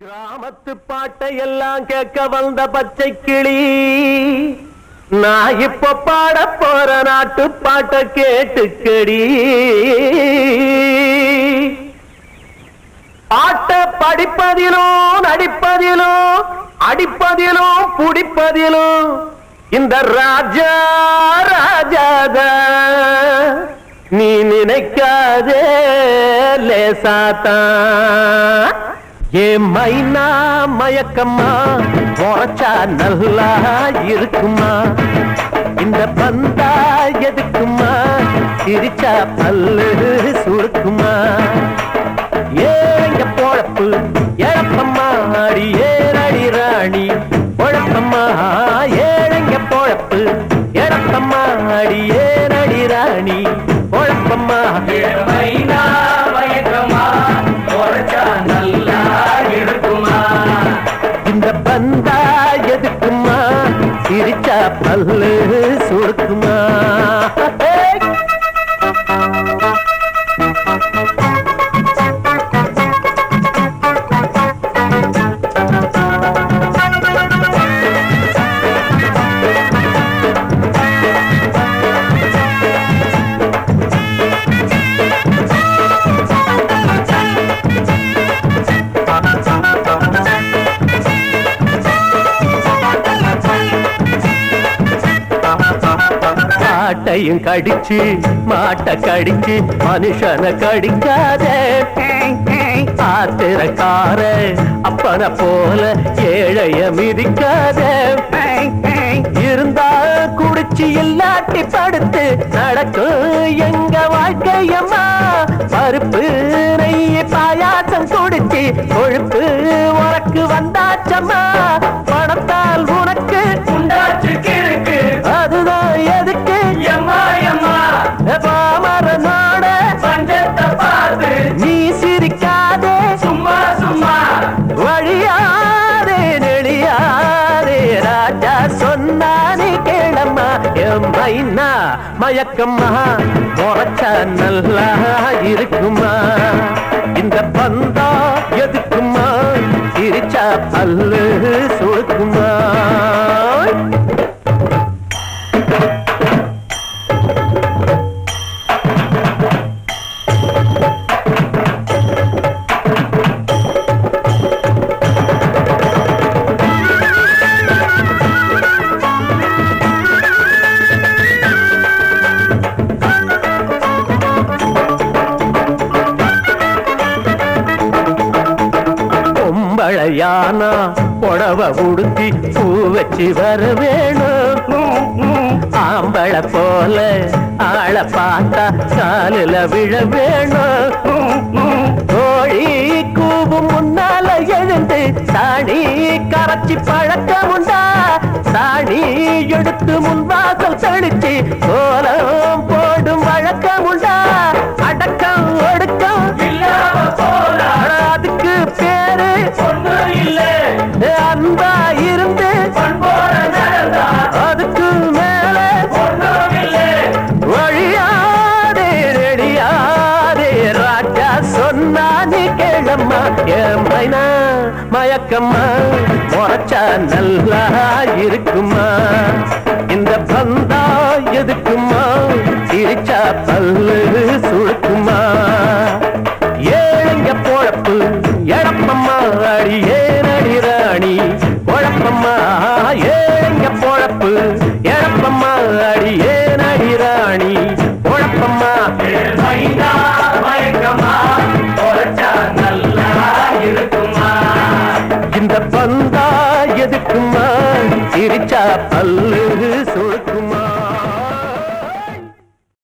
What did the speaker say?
கிராமத்து பாட்டை எல்லாம் கேட்க வந்த பச்சை கிளி நான் இப்ப பாட போற நாட்டு பாட்டை கேட்டுக்கடி. பாட்ட படிப்பதிலும் நடிப்பதிலும் அடிப்பதிலும் பிடிப்பதிலும் இந்த ராஜா ராஜாத நீ நினைக்காதே லேசாத்தான் ஏ மைனா மயக்கம்மா உரைச்சா நல்லா இருக்குமா? இந்த பந்தா எதுக்குமா சிரிச்சா பல்லு சுருக்குமா? சிரிச்சா காட்டையும் கடிச்சு மாட்டை கடிச்சு மனுஷனை கடிக்காத. ஆத்திரக்கார அப்பன போல ஏழைய மிதிக்காத. இருந்தா குடிச்சு இல்லாட்டி படுத்து நடக்கும் எங்க வாழ்க்கையம்மா? பருப்பு என் மயக்கம்மா உரைச்சா நல்லா இருக்குமா? இந்த பந்தா எதுக்குமா? சிரிச்சா பல்லு ஆனா புடவ உடுத்தி பூ வச்சு வர வேணும் ஆம்பளை போல ஆளை பார்த்தா காலில் விழ வேணும் கோழி கூவும் முன்னால எழுந்து சாணி கரைச்சி பழக்கம் உண்டா? சாணி எடுத்து முன்வாசல் தெளிச்சு கோலம் போடும் வழக்கம் நானே கேளம்மா என் மைனா மயக்கம்மா முறைச்சா நல்லா இருக்குமா